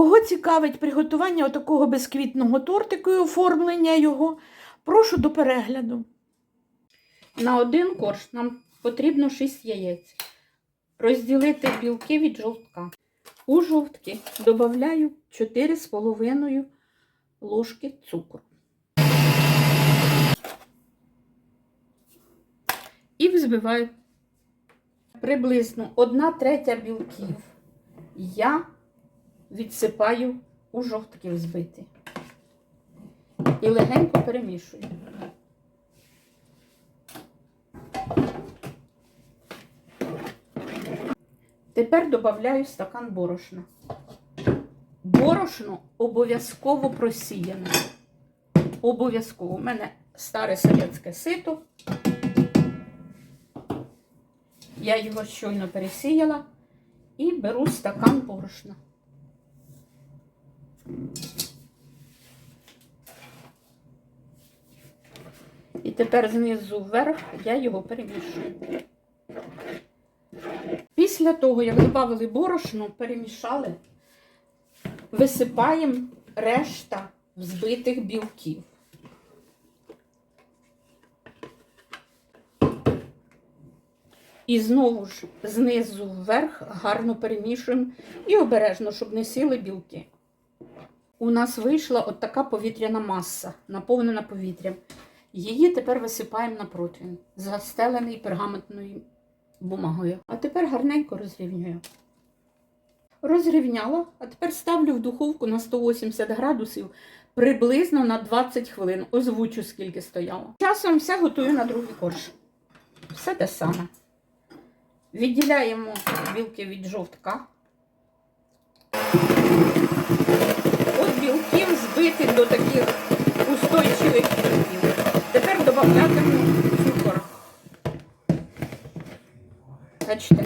Кого цікавить приготування отакого безквітного тортику і оформлення його, прошу до перегляду. На один корж нам потрібно 6 яєць. Розділити білки від жовтка. У жовтки додаю 4,5 ложки цукру. І взбиваю приблизно 1 третя білків. Я відсипаю у жовтки взбити. І легенько перемішую. Тепер додаю стакан борошна. Борошно обов'язково просіяне. Обов'язково. У мене старе совєтське сито. Я його щойно пересіяла і беру стакан борошна. І тепер знизу вверх я його перемішую. Після того, як додали борошно, перемішали, висипаємо решта взбитих білків. І знову ж знизу вверх гарно перемішуємо і обережно, щоб не сіли білки. У нас вийшла от така повітряна маса, наповнена повітрям. Її тепер висипаємо на противень, застелений пергаментною бумагою. А тепер гарненько розрівнюю. Розрівняла, а тепер ставлю в духовку на 180 градусів приблизно на 20 хвилин. Озвучу, скільки стояло. Часом все готую на другий корж. Все те саме. Відділяємо білки від жовтка. Білків збитих до таких устойчивих білків. Тепер додатиму цукор. Бачите.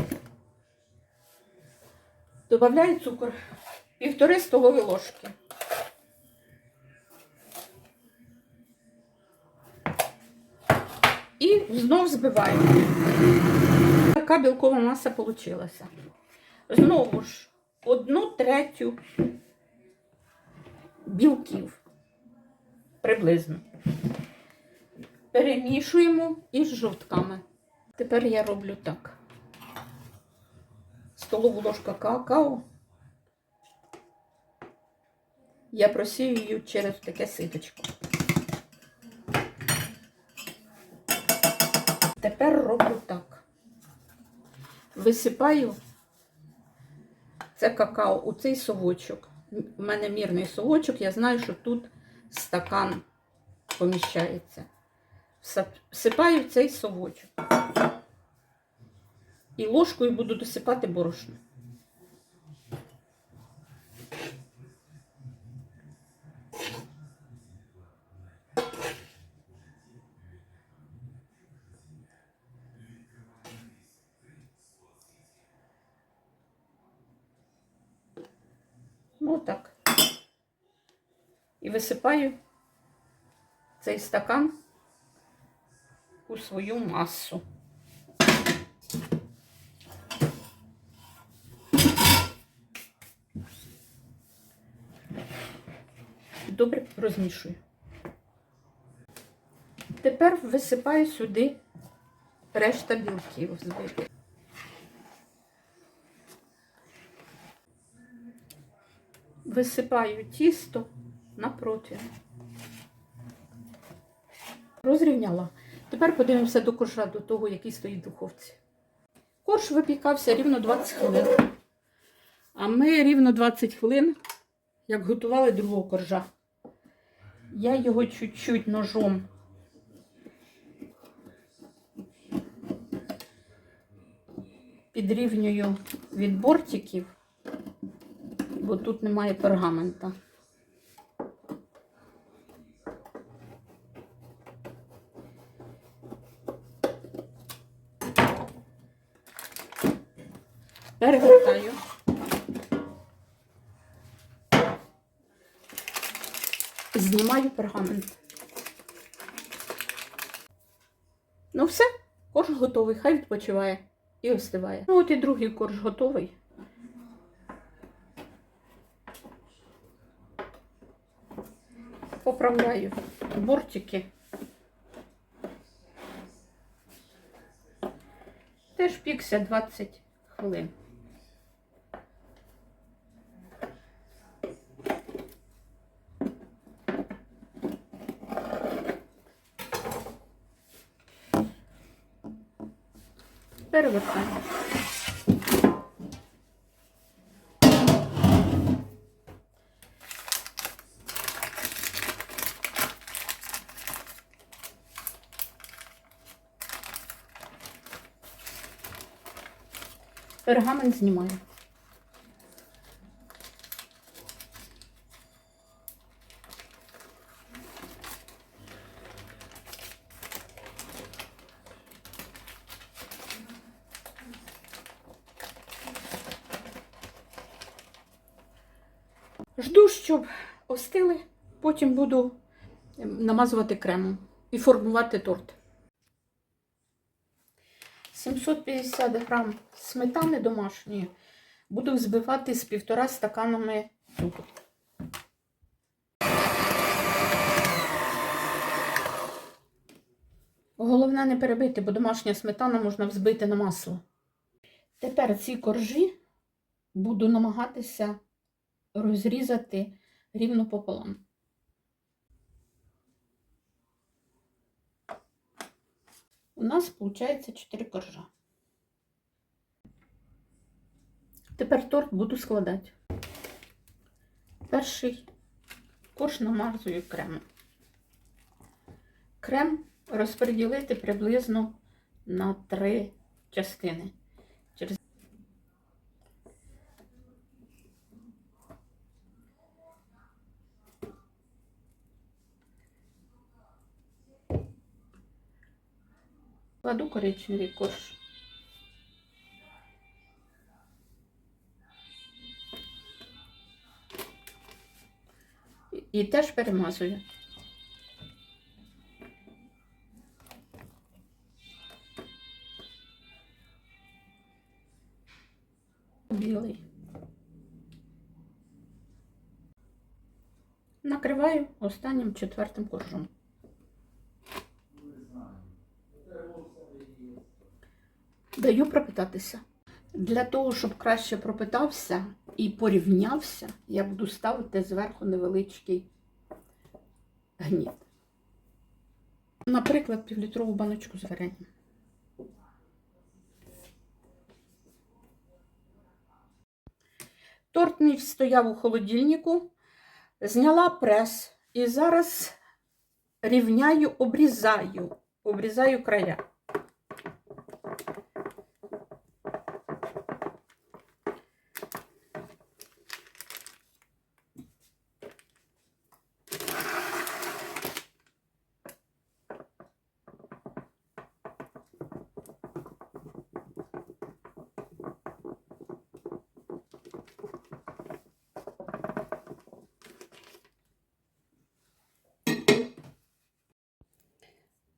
Добавляю цукор. Півтори столові ложки. І знов збиваю. Така білкова маса вийшла. Знову ж одну третю білків приблизно. Перемішуємо із жовтками. Тепер я роблю так. Столову ложку какао. Я просію її через таке ситочко. Тепер роблю так. Висипаю це какао у цей совочок. У мене мірний совочок, я знаю, що тут стакан поміщається. Всипаю цей совочок. І ложкою буду досипати борошно. Ну так. І висипаю цей стакан у свою масу. Добре розмішую. Тепер висипаю сюди решта білків збитих. Висипаю тісто на противень. Розрівняла. Тепер подивимося до коржа, до того, який стоїть в духовці. Корж випікався рівно 20 хвилин. А ми рівно 20 хвилин, як готували другого коржа. Я його чуть-чуть ножом підрівнюю від бортиків, бо тут немає пергамента. Перегортаю. Знімаю пергамент. Ну все, корж готовий, хай відпочиває і остиває. Ну от і другий корж готовий. Поправляю бортики. Теж пікся 20 хвилин. Перевертаємо. Пергамент знімаю. Жду, щоб остили, потім буду ем, намазувати кремом і формувати торт. 750 грам сметани домашньої буду взбивати з півтора стаканами цукру. Головне не перебити, бо домашня сметана можна взбити на масло. Тепер ці коржі буду намагатися розрізати рівно пополам. У нас виходить 4 коржа. Тепер торт буду складати. Перший корж намазую кремом. Крем розподілити приблизно на три частини. Через... Кладу коричневий корж. І- теж перемазую. Білий. Накриваю останнім четвертим коржом. Даю пропитатися. Для того, щоб краще пропитався і порівнявся, я буду ставити зверху невеличкий гніт. Наприклад, півлітрову баночку з варенням. Торт мій стояв у холодильнику, зняла прес і зараз рівняю, обрізаю, обрізаю края.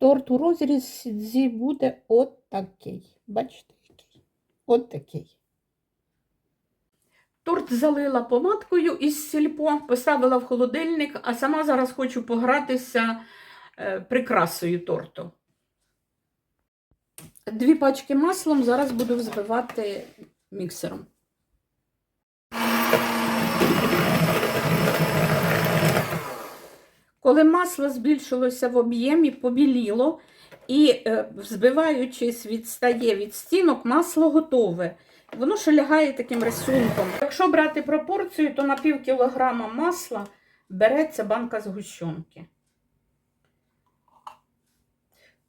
Торт у розрізі буде от такий. Бачите, який? От такий. Торт залила помадкою із сільпо, поставила в холодильник, а сама зараз хочу погратися е, прикрасою торту. Дві пачки маслом зараз буду взбивати міксером. Коли масло збільшилося в об'ємі, побіліло і, е, взбиваючись, відстає від стінок, масло готове. Воно ще лягає таким рисунком. Якщо брати пропорцію, то на пів кілограма масла береться банка згущенки.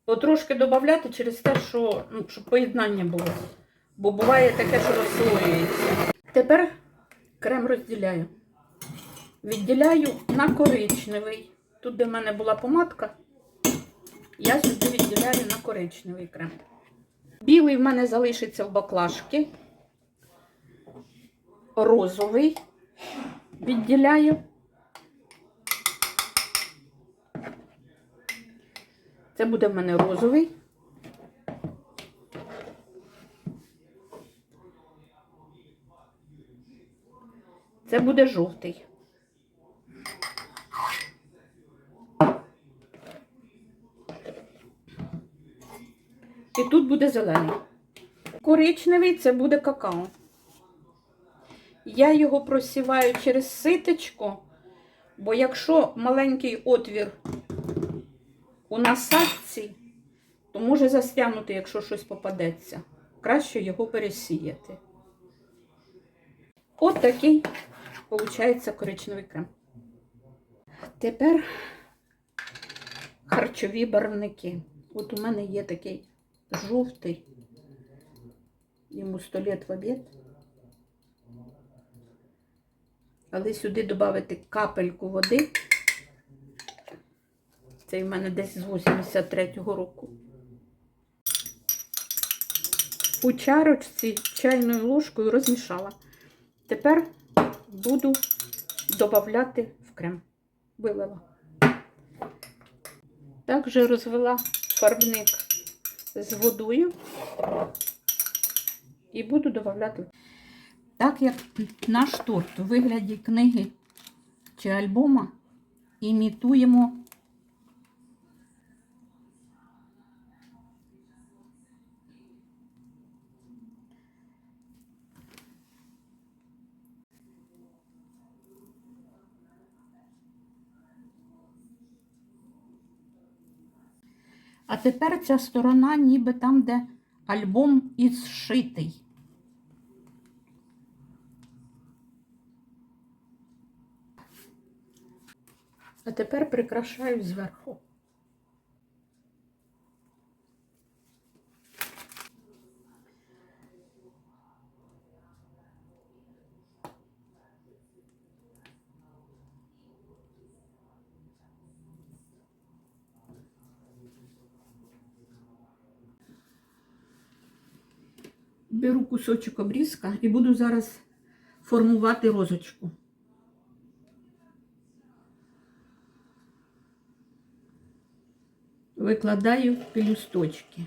Потрошки додати через те, що, ну, щоб поєднання було. Бо буває таке, що розслоюється. Тепер крем розділяю. Відділяю на коричневий. Тут, де в мене була помадка, я сюди відділяю на коричневий крем. Білий в мене залишиться в баклажки. Розовий відділяю. Це буде в мене розовий. Це буде жовтий. І тут буде зелений. Коричневий це буде какао. Я його просіваю через ситечко, бо якщо маленький отвір у насадці, то може застрягнути, якщо щось попадеться. Краще його пересіяти. От такий, виходить, коричневий крем. Тепер харчові барвники. От у мене є такий жовтий, йому 100 лет в обід. Але сюди додати капельку води. Цей в мене десь з 83-го року. У чарочці чайною ложкою розмішала. Тепер буду додати в крем. Вилила. Також розвела фарбник з водою і буду додати. Так як наш торт у вигляді книги чи альбома імітуємо А тепер ця сторона, ніби там, де альбом і зшитий. А тепер прикрашаю зверху. Беру кусочок обрізка і буду зараз формувати розочку. Викладаю пелюсточки.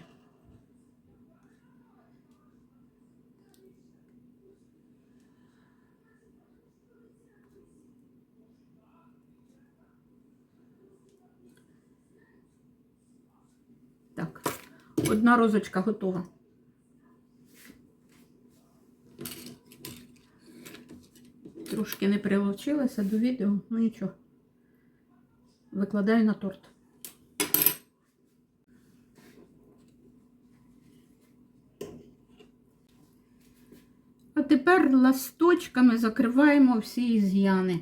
Так, одна розочка готова. Трошки не прилучилася до відео, ну нічого. Викладаю на торт. А тепер ласточками закриваємо всі із'яни.